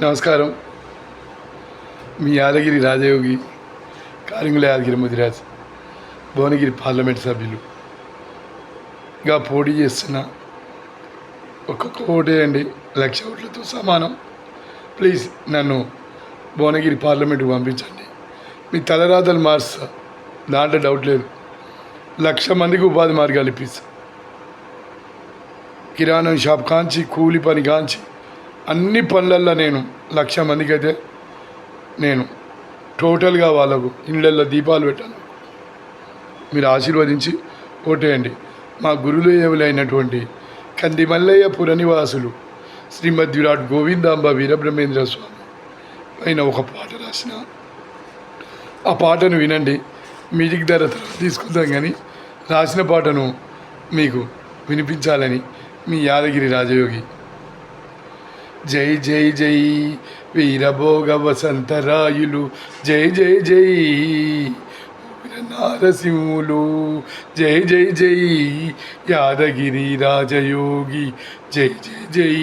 నమస్కారం. మీ యాదగిరి రాజయోగి కారింగుల యాదగిరి ముదిరాజ్ భువనగిరి పార్లమెంట్ సభ్యులు. గా పోటీ చేస్తున్న ఒక్కొక్క ఓటేయండి లక్ష ఓట్లతో సమానం. ప్లీజ్ నన్ను భువనగిరి పార్లమెంట్కి పంపించండి. మీ తలరాతలు మార్స్తా దాంట్లో డౌట్ లేదు. లక్ష మందికి ఉపాధి మార్గాలు ఇప్పిస్తా. కిరాణం షాప్ కాంచి కూలి పని కాంచి అన్ని పనులల్లో నేను లక్ష మందికి అయితే నేను టోటల్గా వాళ్ళకు ఇళ్ళల్లో దీపాలు పెట్టాను. మీరు ఆశీర్వదించి ఓటేయండి. మా గురులేవులైనటువంటి కంది మల్లయ్య పురనివాసులు శ్రీమద్ విరాట్ గోవిందాంబ వీరబ్రహ్మేంద్ర స్వామి పైన ఒక పాట రాసిన ఆ పాటను వినండి. మ్యూజిక్ ధర తీసుకుందాం కానీ రాసిన పాటను మీకు వినిపించాలని మీ యాదగిరి రాజయోగి జై జై జై వీరభోగ వసంతరాయులు జై జై జై వీర నారసింహులు జై జై జై యాదగిరి రాజయోగి జై జై జై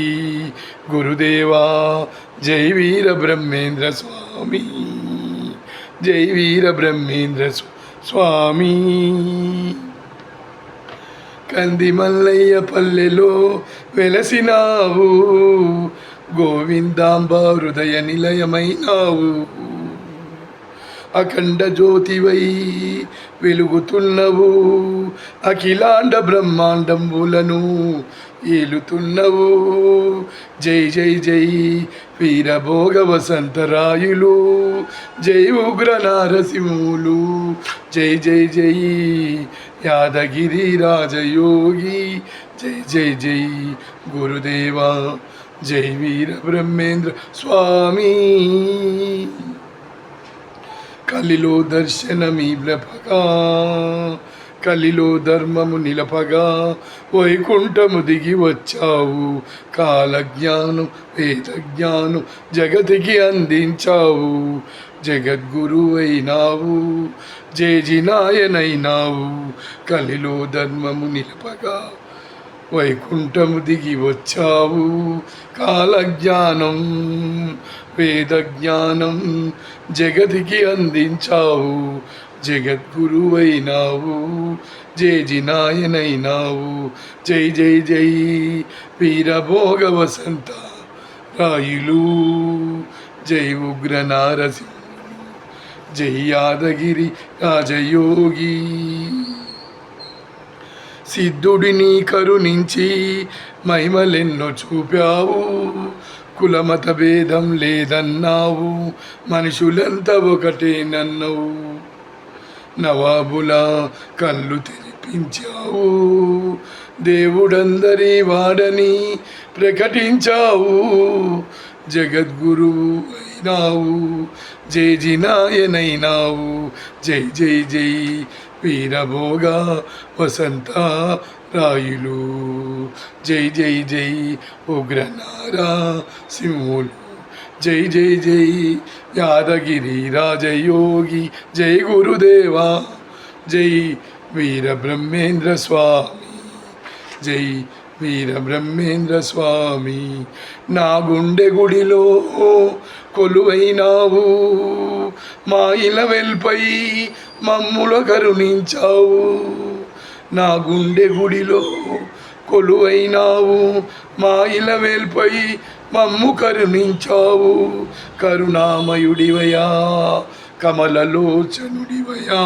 గురుదేవా జై వీర బ్రహ్మేంద్ర స్వామి జై వీర బ్రహ్మేంద్ర స్వామి. కంది మల్లయ్య పల్లెలో వెలసినావు. గోవిందాంబ హృదయ నిలయమైనావు. అఖండ జ్యోతివై వెలుగుతున్నవు. అఖిలాండ బ్రహ్మాండంబులను ఏలుతున్నవు. జై జై జై వీరభోగ వసంతరాయులు. జై ఉగ్ర నారసింహులు. జై జై జై యాదగిరి రాజయోగి. జై జై జై గురుదేవా. జై వీర బ్రహ్మేంద్ర స్వామి. కలిలో దర్శనమీలపగా కలిలో ధర్మము నిలపగా వైకుంఠము దిగి వచ్చావు కాలజ్ఞానం వేదజ్ఞానం జగతికి అందించావు జగద్గురు అయినావు జేజినాయనైనావు కలిలో ధర్మము నిలపగా వైకుంఠము దిగి వచ్చావు. కాలజ్ఞానం వేదజ్ఞానం జగతికి అందించావు. జగద్గురువైనావు జేజినాయనైనావు. జై జై జై వీరభోగ వసంత రాయులు. జై ఉగ్ర నారసింహులు జై యాదగిరి రాజయోగి. సిద్ధుడిని కరుణించి మహిమలెన్నో చూపావు. కులమత భేదం లేదన్నావు. మనుషులంతా ఒకటేనన్నావు నవాబుల కళ్ళు తెరిపించావు. దేవుడందరి వాడని ప్రకటించావు. జగద్గురువు నావు జై జినాయనైనావు జై జై జై వీరభోగ వసంత రాయులు. జై జై జై ఉగ్రనారా సింహులు. జై జై జై యాదగిరి రాజయోగి. జై గురుదేవా. జై వీర బ్రహ్మేంద్ర స్వామి. జై వీర బ్రహ్మేంద్ర స్వామి. నా గుండె గుడిలో కొలువైనావు. మా ఇల వెల్పై మమ్ముల కరుణించావు. నా గుండె గుడిలో కొలువైనావు. మా ఇల వెల్పై మమ్ము కరుణించావు. కరుణామయుడివయా కమలలోచనుడివయా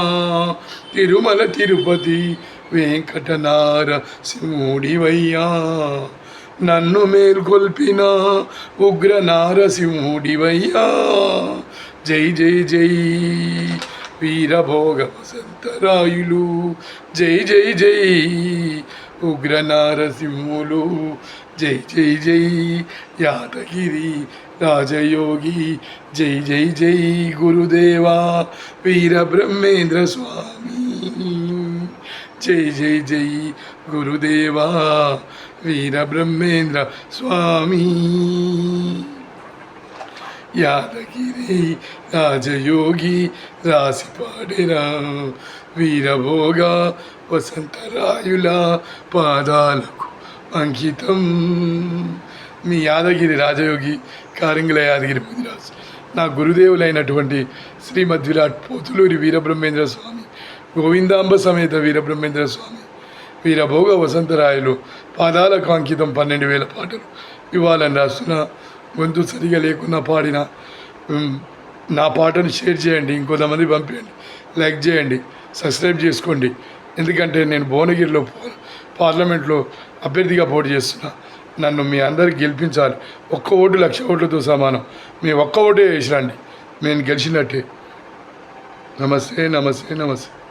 తిరుమల తిరుపతి వెంకటనార సింహుడివయ్యా నన్ను మేల్కొల్పిన ఉగ్ర నారసింహుడివయ్యా జై జై జై వీరభోగ వసంతరాయులు జై జై జై ఉగ్ర నారసింహులు జై జై జై యాదగిరి రాజయోగి జై జై జై గురుదేవా వీర బ్రహ్మేంద్ర స్వామి జై జై జై గురుదేవా వీర బ్రహ్మేంద్ర స్వామి యాదగిరి రాజయోగి రాసి పాడిరా వీరభోగ వసంతరాయుల పాదాలకు అంకితం మీ యాదగిరి రాజయోగి కారింగుల యాదగిరి ముదిరాజ్ నా గురుదేవులైనటువంటి శ్రీమద్ విరాట్ పోతులూరి వీరబ్రహ్మేంద్ర స్వామి గోవిందాంబ సమేత వీరబ్రహ్మేంద్ర స్వామి వీరభోగ వసంతరాయలు పాదాలకు అంకితం పన్నెండు వేల పాటలు. ఇవ్వాలని రాస్తున్న గొంతు సరిగా లేకున్నా పాడిన నా పాటను షేర్ చేయండి ఇంకొంతమంది పంపించండి లైక్ చేయండి సబ్స్క్రైబ్ చేసుకోండి. ఎందుకంటే నేను భువనగిరిలో పార్లమెంట్లో అభ్యర్థిగా పోటీ చేస్తున్నా. నన్ను మీ అందరికి గెలిపించాలి. ఒక్క ఓటు లక్ష ఓట్లతో సమానం. మీ ఒక్క ఓటే వేసిరండి నేను గెలిచినట్టే. నమస్తే నమస్తే నమస్తే.